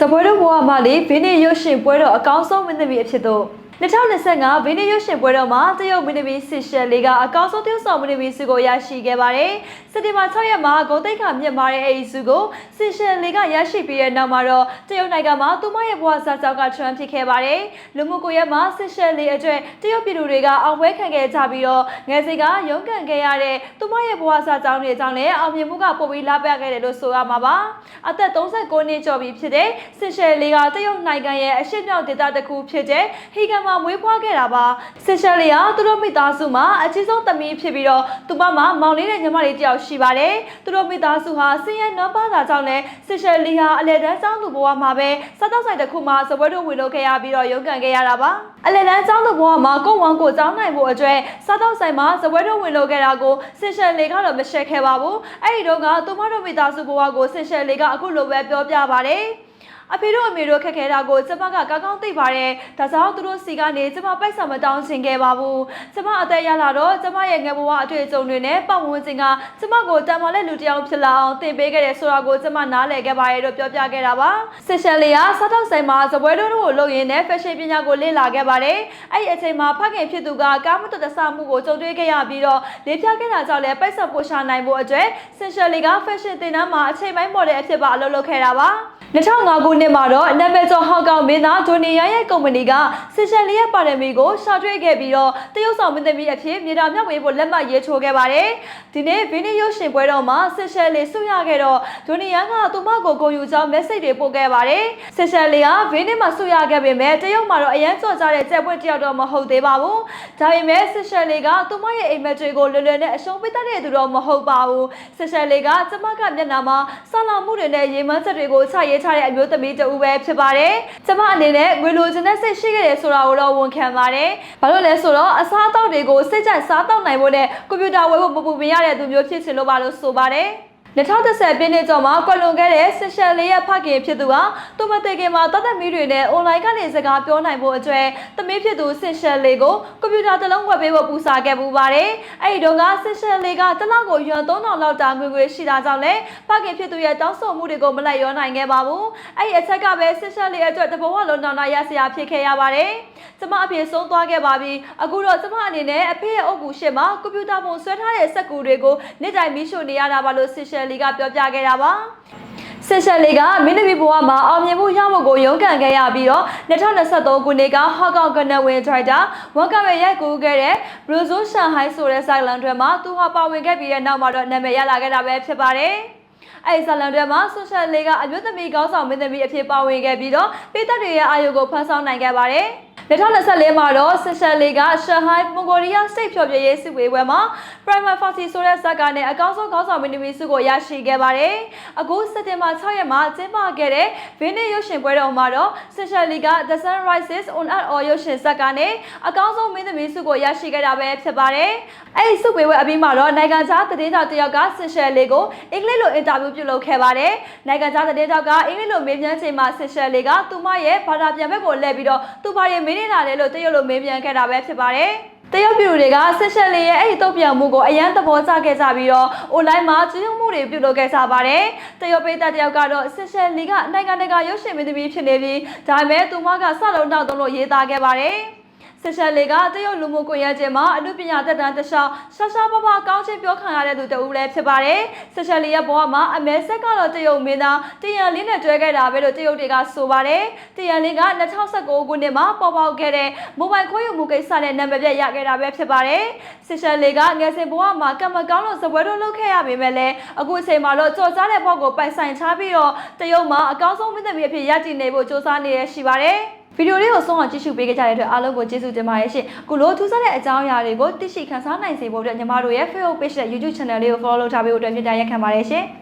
စပွဲတော်ဘဝမှာလေဗင်းနေရုပ်ရှင်ပွဲတော်အကောင်းဆုံးမင်းသမီးအဖြစ်သို့ 2025ဗင်းနေရုပ်ရှင်ပွဲတော်မှာတရုတ်မင်းသမီးဆစ်ရှယ်လေးကအကောင်းဆုံးတရုတ်ဆောင်မင်းသမီးဆုကိုရရှိခဲ့ပါတယ်။စက်တင်ဘာ6ရက်မှာဂုံတိတ်ခမြင့်မာတဲ့အဲဒီဆုကိုဆစ်ရှယ်လေးကရရှိပြီးတဲ့နောက်မှာတော့တရုတ်နိုင်ငံမှာသူမရဲ့ဘဝစာကြောက်ကထရန်ဖြစ်ခဲ့ပါတယ်။လူမှုကွန်ရက်မှာဆစ်ရှယ်လေးအတွက်တရုတ်ပြည်သူတွေကအောင်ပွဲခံခဲ့ကြပြီးတော့ငယ်စဉ်ကရုန်းကန်ခဲ့ရတဲ့သူမရဲ့ဘဝစာကြောင်းတွေအကြောင်းလည်းအောင်မြင်မှုကပိုပြီးလာပြခဲ့တယ်လို့ဆိုရမှာပါ။အသက်39နှစ်ကျော်ပြီဖြစ်တဲ့ဆစ်ရှယ်လေးကတရုတ်နိုင်ငံရဲ့အရှေ့မြောက်ဒေသတစ်ခုဖြစ်တဲ့ဟီဂန်မှာမွေးဖွားခဲ့တာပါဆစ်ရှယ်လေးကသူတို့မိသားစုမှာအကြီးဆုံးသမီးဖြစ်ပြီးတော့သူမမှာမောင်လေးနဲ့ညီမလေးတယောက်ရှိပါတယ်သူတို့မိသားစုဟာဆင်းရဲနွမ်းပါးတာကြောင့်လည်းဆစ်ရှယ်လေးဟာအလဲတန်းကျောင်းသူဘဝမှာပဲစားတော့ဆိုင်တစ်ခုမှာစပွဲတို့ဝင်လို့ခဲ့ရပြီးတော့ရုန်းကန်ခဲ့ရတာပါအလဲတန်းကျောင်းသူဘဝမှာကိုယ်ဝန်ကိုကျောင်းနိုင်ဖို့အတွက်စားတော့ဆိုင်မှာစပွဲတို့ဝင်လို့ခဲ့တာကိုဆစ်ရှယ်လေးကတော့မရှက်ခဲ့ပါဘူးအဲ့ဒီတော့ကသူမတို့မိသားစုဘဝကိုဆစ်ရှယ်လေးကအခုလိုပဲပြောပြပါတယ် အဖေတို့အမေတို့ခက်ခဲတာကိုကျမကကောင်းကောင်းသိပါတယ်။ဒါကြောင့်သူတို့စီကနေကျမပိုက်ဆံမတောင်းချင်ခဲ့ပါဘူး။ကျမအသက်ရလာတော့ကျမရဲ့ငယ်ဘဝအတွေ့အကြုံတွေနဲ့ပတ်ဝန်းကျင်ကကျမကိုတန်မာတဲ့လူတစ်ယောက်ဖြစ်လာအောင်သင်ပေးခဲ့တယ်ဆိုတာကိုကျမနားလည်ခဲ့ပါတယ်လို့ပြောပြခဲ့တာပါ။ဆစ်ရှယ်လီကစားတော့ဆိုင်မှာစပွဲတို့ကိုလုပ်ရင်းနဲ့ fashion ပညာကိုလေ့လာခဲ့ပါတယ်။အဲ့ဒီအချိန်မှာဖခင်ဖြစ်သူကကားမတော်တဆမှုကိုကြုံတွေ့ခဲ့ရပြီးတော့လေးပြခဲ့တာကြောင့်လည်းပိုက်ဆံပိုရှာနိုင်ဖို့အတွက်ဆစ်ရှယ်လီက fashion သင်တန်းမှာအချိန်ပိုင်းပေါ်တဲ့အဖြစ်ပါအလုပ်လုပ်ခဲ့တာပါ။2005ခုနှစ်မှာတော့နာမည်ကျော်ဟောက်ကောင်မင်းသားဒိုနီယာရဲ့ကုမ္ပဏီကဆစ်ရှယ်လီရဲ့ပါရမီကိုရှာတွေ့ခဲ့ပြီးတော့တရုတ်ဆောင်မင်းသမီးအဖြစ်မြေတာမြောက်ဝေးဖို့လက်မှတ်ရေးထိုးခဲ့ပါတယ်။ဒီနေ့ဗီနီယိုရှင်ပွဲတော်မှာဆစ်ရှယ်လီဆုရခဲ့တော့ဒိုနီယာကသူမကိုဂုဏ်ယူကြောင်း message တွေပို့ခဲ့ပါတယ်။ဆစ်ရှယ်လီကဗီနီမှာဆုရခဲ့ပေမဲ့တရုတ်မှာတော့အရန်ကြော်ကြတဲ့ကြက်ပွဲတယောက်တော့မဟုတ်သေးပါဘူး။ဒါပေမဲ့ဆစ်ရှယ်လီကသူမရဲ့အိမ်မက်တွေကိုလွယ်လွယ်နဲ့အရှုံးပေးတတ်တဲ့သူတော့မဟုတ်ပါဘူး။ဆစ်ရှယ်လီကကျမကမျက်နှာမှာဆလာမှုတွေနဲ့ရေမန်းချက်တွေကိုချရေးချတဲ့အမျိုးသမီးတဦးပဲဖြစ်ပါတယ်။ကျမအနေနဲ့ငွေလိုချင်တဲ့စိတ်ရှိခဲ့တယ်ဆိုတာကိုတော့ဝန်ခံပါတယ်။ဘာလို့လဲဆိုတော့အစားအသောက်တွေကိုစိတ်ကြိုက်စားတောက်နိုင်ဖို့နဲ့ကွန်ပျူတာဝယ်ဖို့မပူပင်ရတဲ့သူမျိုးဖြစ်ချင်လို့ပါလို့ဆိုပါတယ်။ 2010ပြည့်နှစ်ကျော်မှာကွယ်လွန်ခဲ့တဲ့ဆစ်ရှယ်လေးရဲ့ဖခင်ဖြစ်သူဟာသူမသိခင်မှာတသက်မီးတွေနဲ့အွန်လိုင်းကနေစကားပြောနိုင်ဖို့အတွက်သမီးဖြစ်သူဆစ်ရှယ်လေးကိုကွန်ပျူတာတစ်လုံးဝယ်ပေးဖို့ပူစာခဲ့ပူပါတယ်။အဲဒီတုန်းကဆစ်ရှယ်လေးကတစ်လောက်ကိုယွမ်3000လောက်တာငွေငွေရှိတာကြောင့်လည်းဖခင်ဖြစ်သူရဲ့တောင်းဆိုမှုတွေကိုမလိုက်ရောနိုင်ခဲ့ပါဘူး။အဲဒီအချက်ကပဲဆစ်ရှယ်လေးအတွက်တဘဝလုံးတောင်နာရစရာဖြစ်ခဲ့ရပါတယ်။ ကျမအဖေဆုံးသွားခဲ့ပါပြီ။အခုတော့ကျမအနေနဲ့အဖေရဲ့အုပ်ကူရှစ်မှာကွန်ပျူတာပုံဆွဲထားတဲ့စက်ကူတွေကိုနေ့တိုင်းမီးရှို့နေရတာပါလို့ဆစ်ရှယ်လီကပြောပြခဲ့တာပါဆစ်ရှယ်လီကမင်းသမီးဘဝမှာအောင်မြင်မှုရဖို့ကိုရုန်းကန်ခဲ့ရပြီးတော့2023ခုနှစ်ကဟော့ကောင်ကနဝင်ဒရိုက်တာဝန်ကရဲရိုက်ကူးခဲ့တဲ့ Blue Zone Shanghai ဆိုတဲ့ဆိုင်လန်တွေမှာသူဟာပါဝင်ခဲ့ပြီးတဲ့နောက်မှာတော့နာမည်ရလာခဲ့တာပဲဖြစ်ပါတယ်အဲ့ဒီဇာလန်တွေမှာဆိုရှယ်လီကအမျိုးသမီးကောင်းဆောင်မင်းသမီးအဖြစ်ပါဝင်ခဲ့ပြီးတော့ပြည်သက်တွေရဲ့အာရုံကိုဖန်ဆောင်နိုင်ခဲ့ပါတယ်။ 2024မှာတော့ဆစ်ရှယ်လီကရှန်ဟိုင်းမွန်ဂိုလီးယားစိတ်ဖြောပြရေးစစ်ဝေးပွဲမှာ Prima Foxy ဆိုတဲ့ဇာတ်ကားနဲ့အကောင်းဆုံးခေါင်းဆောင်မင်းသမီးဆုကိုရရှိခဲ့ပါတယ်။အခုစက်တင်ဘာ6ရက်မှာကျင်းပခဲ့တဲ့ဗင်းနေရုပ်ရှင်ပွဲတော်မှာတော့ဆစ်ရှယ်လီက The Sun Rises on Earth အော်ရုပ်ရှင်ဇာတ်ကားနဲ့အကောင်းဆုံးမင်းသမီးဆုကိုရရှိခဲ့တာပဲဖြစ်ပါတယ်။အဲ့ဒီဆုဝေးပွဲအပြီးမှာတော့နိုင်ငံခြားသတင်းတောက်တစ်ယောက်ကဆစ်ရှယ်လီကိုအင်္ဂလိပ်လိုအင်တာဗျူးပြုလုပ်ခဲ့ပါတယ်။နိုင်ငံခြားသတင်းတောက်ကအင်္ဂလိပ်လိုမေးမြန်းချိန်မှာဆစ်ရှယ်လီကသူမရဲ့ဘာသာပြန်ဘက်ကိုလှည့်ပြီးတော့သူဘာတွေမေးနေတာလဲလို့တရုတ်လိုမေးမြန်းခဲ့တာပဲဖြစ်ပါတယ်။တရုတ်ပြည်သူတွေကဆက်ရှက်လေးရဲ့အဲ့ဒီတုတ်ပြန်မှုကိုအရန်သဘောကျခဲ့ကြပြီးတော့ online မှာကျင်းမှုတွေပြုလုပ်ခဲ့ကြပါတယ်။တရုတ်ပြည်သက်တယောက်ကတော့ဆက်ရှက်လေးကနိုင်ငံတကာရုပ်ရှင်မင်းသမီးဖြစ်နေပြီးဒါပေမဲ့သူမကစလုံးနောက်သုံးလို့ရေးသားခဲ့ပါတယ်။ ဆက်ရှယ်လေးကတရုတ်လူမှုကွန်ရက်ကျင်းမှာအမှုပညာတက်တန်းတခြားရှာရှာပပကောင်းချင်းပြောခံရတဲ့သူတဦးလည်းဖြစ်ပါတယ်။ဆက်ရှယ်လေးရဲ့ဘဝမှာအမဲဆက်ကတော့တရုတ်မင်းသားတရန်လေးနဲ့တွဲခဲ့တာပဲလို့တရုတ်တွေကဆိုပါတယ်။တရန်လေးက2019ခုနှစ်မှာပေါ်ပေါက်ခဲ့တဲ့မိုဘိုင်ခိုးယူမှုကိစ္စနဲ့နာမည်ပြရခဲ့တာပဲဖြစ်ပါတယ်။ဆက်ရှယ်လေးကငယ်စဉ်ဘဝမှာကံမကောင်းလို့စပွဲတော့လုပ်ခဲ့ရပေမဲ့လည်းအခုအချိန်မှာတော့ကြော်ကြားတဲ့ဘောက်ကိုပိုင်ဆိုင်ချပြီးတော့တရုတ်မှာအကောင်းဆုံးမင်းသမီးအဖြစ်ရည်တည်နေဖို့စ조사နေရရှိပါတယ်။ ဗီဒီယိုလေးကိုဆုံးအောင်ကြည့်ရှုပေးကြတဲ့အတွက်အားလုံးကိုကျေးဇူးတင်ပါတယ်ရှင်။ကုလိုထူးဆန်းတဲ့အကြောင်းအရာတွေကိုသိရှိခန်းစားနိုင်စေဖို့အတွက်ညီမတို့ရဲ့ Facebook page နဲ့ YouTube channel လေးကို follow လုပ်ထားပေးဖို့အတွက်ပြသရက်ခံပါတယ်ရှင်။